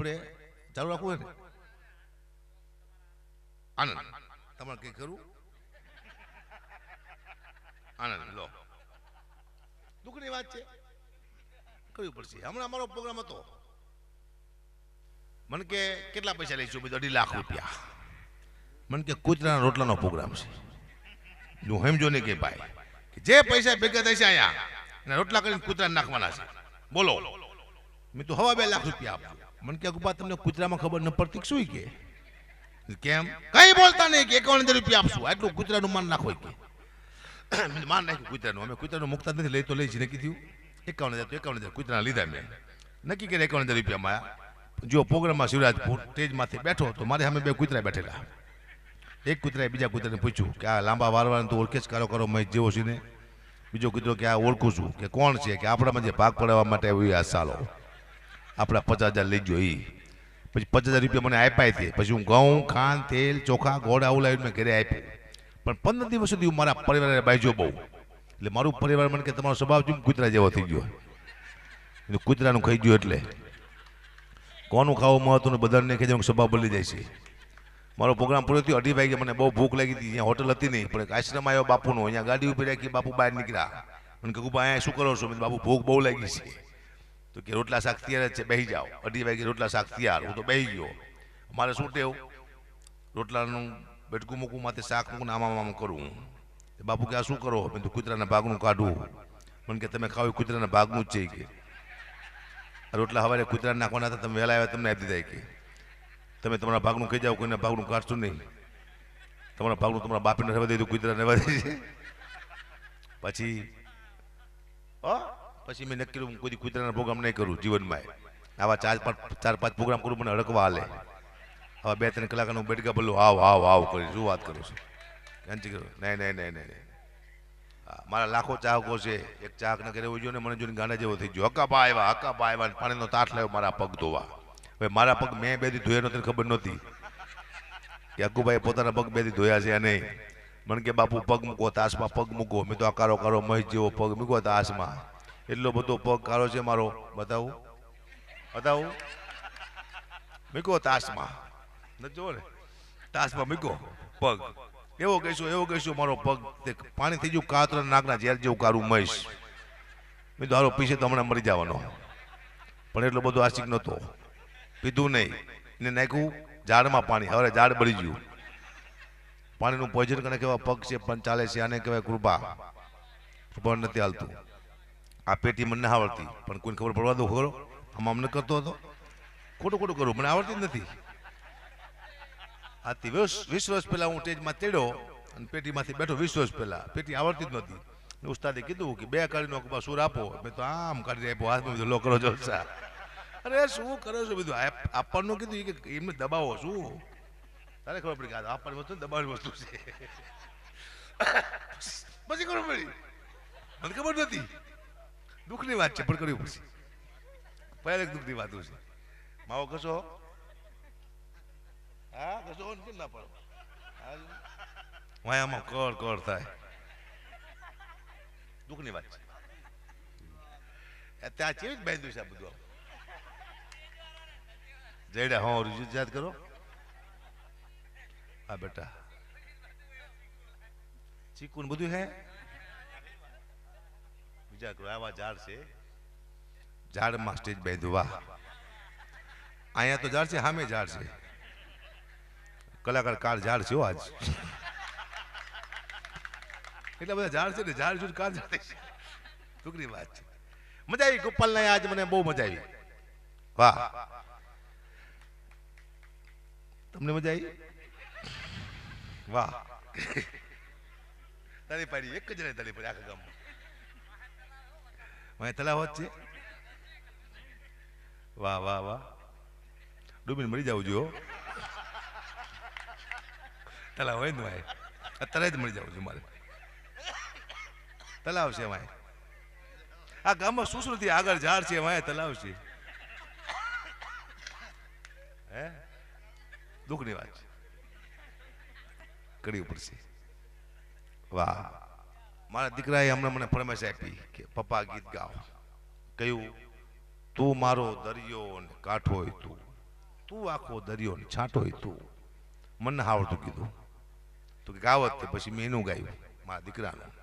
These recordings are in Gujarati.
આપણે ચાલુ રાખવું ને? આનંદ. તમારે કંઈ કરું આનંદ લો. દુઃખની વાત છે. કરવી પડશે. હમણાં અમારો પ્રોગ્રામ હતો. મને કે કેટલા પૈસા લઈશું બધું? અઢી લાખ રૂપિયા. મને કે કૂતરાના રોટલાનો પ્રોગ્રામ છે. હું સમજો નહીં કે ભાઈ. કે જે પૈસા ભેગા થશે અહીંયા રોટલા કરીને કૂતરાને નાખવાના છે. બોલો. મેં તો હવા બે લાખ રૂપિયા આપ્યા મને કે અગુપા તમને કૂતરામાં ખબર ન પડતી શું કે? કેમ? કઈ બોલતા નહીં કે એકાવન રૂપિયા આપશું. આટલું કૂતરાનું માન નાખો કે માન નાખ્યું કૂતરાનું. અમે કૂતરાનું મુકતા નથી. લઈ તો લઈ જ નક્કી થયું એકાવન હજાર તો એકાવન હજાર કુતરા લીધા મેં. નક્કી કરે એકાવન હજાર રૂપિયામાં આયા જો પ્રોગ્રામમાં શિવરાજપુર સ્ટેજમાંથી બેઠો તો મારે સામે બે કૂતરા બેઠેલા. એક કૂતરાએ બીજા કૂતરાને પૂછ્યું કે આ લાંબા વારવાનું તો ઓળખે જ કારો કરો મેં જેવો છે ને? બીજો કૂતરો કે આ ઓળખું છું કે કોણ છે? કે આપણામાં જે ભાગ પડાવવા માટે આવ્યું આ સાલો. આપણા પચાસ હજાર લઈ જોઈ પછી પચાસ હજાર રૂપિયા મને આપ્યા તે પછી હું ઘઉં, ખાંડ, તેલ, ચોખા, ગોળ, આવું લાવીને મેં ઘરે આપ્યું. પણ પંદર દિવસ સુધી હું મારા પરિવારે બાજ્યો બહુ. એટલે મારું પરિવાર મને કે તમારો સ્વભાવ જેમ કૂતરા જેવો થઈ ગયો. એટલે કૂતરાનું ખાઈ ગયું એટલે. કોનું ખાવું મહત્વનું બધાને કે જેનો સ્વભાવ બદલી જાય છે. મારો પ્રોગ્રામ પૂરો થયો, અઢી વાગે મને બહુ ભૂખ લાગી હતી. અહીંયા હોટલ હતી નહીં, પણ આશ્રમ આવ્યો બાપુનો. અહીંયા ગાડી ઊભી રાખી, બાપુ બહાર નીકળ્યા. મને કહું અહીંયા શું કરો છો? બાપુ, ભૂખ બહુ લાગી છે. તો કે રોટલા શાક તૈયાર જ છે બેસી જાઓ. અઢી વાગે રોટલા શાક તૈયાર, હું તો બેસી ગયો. મારે શું ટેવ? રોટલાનું બેટકું મૂકું માથે શાક મૂકું આમ આમ કરું. બાપુ કે, આ શું કરો? મેં તો કૂતરાના ભાગનું કાઢું. મને કે, તમે ખાવ કૂતરાના ભાગનું જ છે કે. રોટલા હવારે કૂતરા નાખવાના હતા, તમે વહેલા આવ્યા, તમને આપી દીધા કે. તમે તમારા ભાગનું કહી જાઓ, કોઈના ભાગનું કાઢશો નહીં. તમારા ભાગનું તમારા બાપીને રહેવા દીધું કૂતરાને કૂતરા રહેવા દીધું પછી, હો? પછી મેં નક્કી કર્યું કોઈ કૂતરાના પ્રોગ્રામ નહીં કરું જીવનમાં. આવા ચાર પાંચ ચાર પાંચ પ્રોગ્રામ કરું મને અડકવા હાલે. હવે બે ત્રણ કલાકનું બેટકા બોલું આવ આવ આવ કરી, શું વાત કરું છું? નહીં નહીં નહીં નહીં નહીં. મારા લાખો ચાહકો છે, એક ચાહક ન એવું જોઈને મને જોઈને ગાંડા જેવો થઈ ગયો. હકાપા આવ્યા હકાપા આવ્યા પાણીનો તાટ લાવ્યો મારા પગ ધોવા. હવે મારા પગ મેં બે દી ધોયા નહોતી, ખબર નહોતી. કે અકુભાઈ પોતાના પગ બે દી ધોયા છે નહીં મને કે, બાપુ, પગ મૂકો, તાસમાં પગ મૂકો. મેં તો આ કારો કારો મહેશ જેવો પગ મૂકો તાસમાં એટલો બધો પગ કાળો છે મારો. બતાવું. બતાવું. મૂકો તાસમાં. નથી જોવો ને. તાસમાં મૂકો. પગ. એવો કહીશું એવો કહીશું મારો પગ. તે પાણી થઈ ગયું કાતરા નાકના ઝેર જેવું કારું મહીશ. મેં હારો પીછે તો હમણાં મરી જવાનો. પણ એટલો બધો આશિક નહોતો. પીધું નહીં. એને નાખ્યું ઝાડમાં પાણી. હવે ઝાડ બળી ગયું. પાણીનું પોઈઝન કને કેવા પગ છે, પણ ચાલે છે, આને કહેવાય કૃપા. કૃપા નથી હાલતું. આ પેટી મને આવડતી. પણ કોઈને ખબર પડવા દો ખરો આમાં અમને કરતો હતો. ખોટું ખોટું કરું, મને આવડતી જ નથી. આથી વીસ વર્ષ પહેલા હું સ્ટેજમાં તેડ્યો અને પેટીમાંથી બેઠો વીસ વર્ષ પહેલા. પેટી આવડતી જ નથી ઉસ્તાદે કીધું કે બે કાઢીનો અકબા સુર આપો. મેં તો આમ કાઢી આપ્યો, હાથમાં બધું લો કરો છો સા અરે, શું કરો છો બધું? આપ- આપવાનું કીધું કે એમને દબાવો, શું? તારે ખબર પડી કે આપવાની વસ્તુ દબાવવાની વસ્તુ છે. પછી ખબર પડી. મને ખબર નથી દુઃખની વાત છે પણ કરવી પડશે પહેલે દુઃખની વાતો છે. માવો કશો હા કશો કેમ ના પડો? વાયામાં કળ કળ થાય. દુઃખની વાત છે. ત્યાં કેવી બાંધ્યું છે આ બધું? જયડા, હા, રૂજુ, યાદ કરો. હા, બેટા. ચીકુન બધું હે? વિચાર કરો આવા ઝાડ છે. ઝાડમાં સ્ટેજ બાંધ્યું વાહ અહીંયા તો ઝાડ છે, સામે ઝાડ છે. કલાકાર કાર ઝાડ છે આજ. એટલા બધા ઝાડ છે ને, ઝાડ જોઈને કાર ઝાડ છે. ટૂંકની વાત છે. મજા આવી ગોપાલ આજ મને બહુ મજા આવી. વાહ. તમને મજા આવી? વાહ. તારી પાડી, એક જ રહે તારી પાડી આખા ગામમાં. વાંહે તલાવ જ છે વાહ વાહ વાહ ડૂબીને મરી જવું હો. તલાવ હોય ને વાંહે અત્યારે જ મળી જવું છું મારે તલાવ છે વાંહે આ ગામમાં શું આગળ ઝાડ છે વાંહે તલાવ છે હે દુઃખની વાત છે કરવી પડશે વાહ મારા દીકરાએ હમણાં મને ફરમાઈશ આપી કે, પપ્પા, ગીત ગાઓ. કહ્યું, તું મારો દરિયો ને હોય તું. તું આખો દરિયો ને છાંટો હોય તું. મને આવડતું કીધું. તો ગાવત પછી મેં એનું ગાયું, મારા દીકરાનું.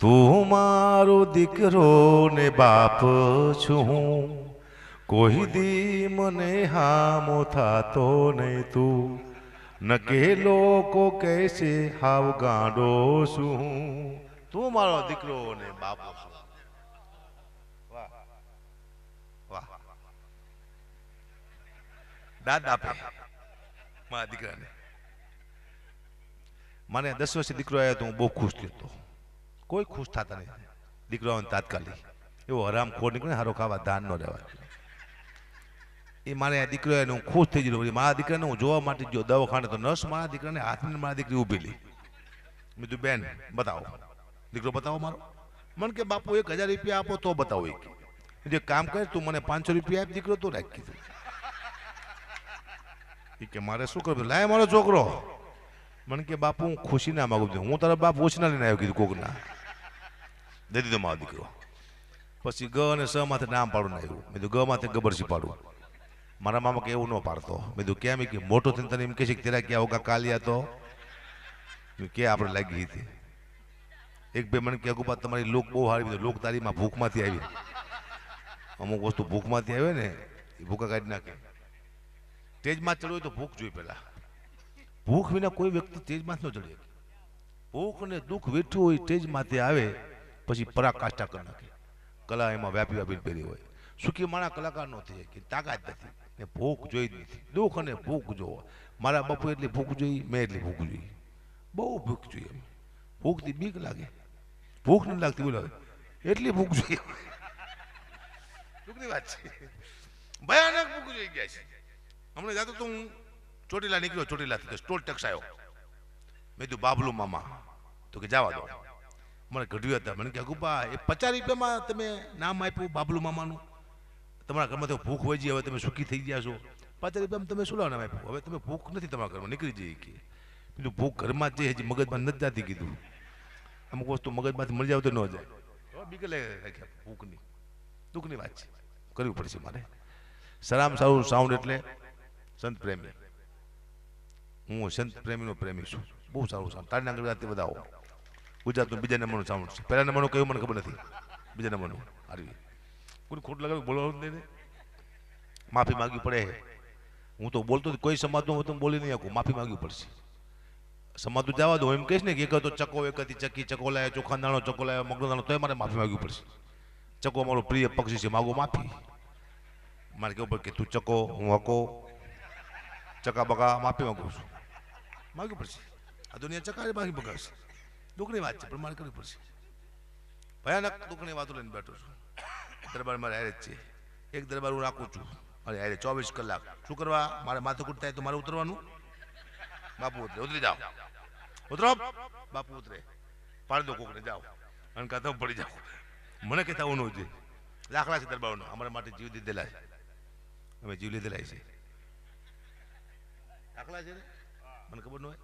તું મારો દીકરો ને બાપ છું. હું કોઈ દી મને હામો થાતો નહીં તું. ન લોકો કહેશે હાવ ગાંડો છું. તું મારો દીકરો ને બાપો વાહ દાદ આપે મારા દીકરાને. મને દસ વર્ષે દીકરો આવ્યો તો હું બહુ ખુશ થયો હતો. કોઈ ખુશ થતા નહીં. દીકરો આવે તાત્કાલિક. એવો હરામ ખોર નીકળે હારો ખાવા ધાન ન રહેવાય એ મારે આ દીકરો એને હું ખુશ થઈ ગયો. મારા દીકરાને હું જોવા માટે ગયો. દવાખાને તો નર્સ મારા દીકરાને હાથની મારા દીકરી ઊભી લી મેં કીધું, બેન, બતાવો. દીકરો, બતાવો મારો. મને કે, બાપુ, એક હજાર રૂપિયા આપો તો બતાવો એક. જે કામ કરે, તું મને પાંચસો રૂપિયા આપ, દીકરો, તો રાખી કીધું કે, મારે શું કરવું? લાય મારો છોકરો. મને કે, બાપુ, હું ખુશી ના માગું છું. હું તારા બાપ ઓછના લઈને આવ્યો, કીધું, કોકના. દે દીધો મારો દીકરો. પછી ગ અને સ માથે નામ પાડું આવ્યું. મેં તો ગ માથે ગબરસી પાડું મારા મામા કે એવું ન પાડતો. મેં કીધું, કેમ? કે મોટો થઈને તને એમ કહે છે કે તેરા ક્યાં હોગા કાલિયા તો? કે આપણે લાગી હતી. એક બે મને કે અગુપા તમારી લોક બહુ હારી બધી લોક તારીમાં ભૂખમાંથી આવી. અમુક વસ્તુ ભૂખમાંથી આવે ને, એ ભૂખા કાઢી નાખે. તેજમાં ચડવું હોય તો ભૂખ જોઈ પેલા ભૂખ વિના કોઈ વ્યક્તિ તેજમાં ન ચડે. ભૂખ અને દુઃખ વેઠું હોય, તેજમાંથી આવે, પછી પરાકાષ્ઠા કરી નાખે. કલા એમાં વ્યાપી વ્યાપી પહેરી હોય. સુખી માણા કલાકાર નો થઈ કે તાકાત નથી. ને ભૂખ જોઈ નથી. દુઃખ અને ભૂખ જોવો. મારા બાપુ એટલી ભૂખ જોઈ, મેં એટલી ભૂખ જોઈ. બહુ ભૂખ જોઈએ ભૂખથી બીક લાગે. ભૂખ નથી લાગતી બોલાવે એટલી ભૂખ જોઈએ દુઃખની વાત છે. ભયાનક ભૂખ જોઈ ગયા છે. હમણાં જાતો તો હું ચોટીલા નીકળ્યો, ચોટીલાથી તો સ્ટોલ ટેક્સ મેં કીધું, બાબલુ મામા, તો કે જવા દો. મને ઘડ્યું હતા. મને કે ગુપા એ પચાસ રૂપિયામાં તમે નામ આપ્યું બાબલુ મામાનું? તમારા ઘરમાં તો ભૂખ વહી હવે તમે સુખી થઈ ગયા છો. પચાસ રૂપિયામાં તમે શું લાવવાના આપ્યું હવે તમે ભૂખ નથી તમારા ઘરમાં, નીકળી જઈએ કે. પેલું ભૂખ ઘરમાં જ હજી મગજમાં નથી જતી કીધું. અમુક વસ્તુ મગજમાંથી મળી જાવ તો ન જાય. બીક રાખ્યા, ભૂખની. દુઃખની વાત છે. કરવી પડશે મારે. સરામ સારું સાઉન્ડ એટલે સંત પ્રેમી. હું સંત પ્રેમીનો પ્રેમી છું. બહુ સારું સાઉન્ડ તારી નાગર બધા બતાવો ગુજરાતનું બીજા નંબરનું સાઉન્ડ છે. પહેલા નંબરનું કયું મને ખબર નથી. બીજા નંબરનું. હારી. કોઈ ખોટ લગાવી બોલવાનું નહીં માફી માંગવી પડે. હું તો બોલતો કોઈ સમાજનો હું તો બોલી નહીં શકું. માફી માંગવી પડશે. સમાજ તો જવા દો. એમ કહીશ ને કે એક હતો ચકો, એક હતી ચકી, ચકો લાવ્યો ચોખા દાણો, ચકો લાવ્યો મગનો દાણો, તોય મારે માફી માગવી પડશે. ચકો અમારો પ્રિય પક્ષી છે. માગો માફી. મારે કેવું પડે કે તું ચકો, હું હકો. ચકા બકા માફી માંગુ છું. માગવી પડશે. આ દુનિયા ચકા માફી બગાડશે દુઃખની વાત છે, પણ મારે કરવી પડશે. ભયાનક દુઃખની વાતો લઈને બેઠો છું. દરબાર મારે હારે જ છે. એક દરબાર હું રાખું છું. મારે હારે ચોવીસ કલાક. શું કરવા? મારે માથું થાય તો મારે ઉતરવાનું? બાપુ ઉતરે. ઉતરી જાઓ. ઉતરો. બાપુ ઉતરે. પાડી દો કોકને. જાઓ. અને કાં તમે પડી જાઓ. મને કહેતા હું જોઈએ દાખલા છે દરબારનો. અમારા માટે જીવ દીધેલા છે. અમે જીવ લીધેલા છે. દાખલા છે મને ખબર ન હોય?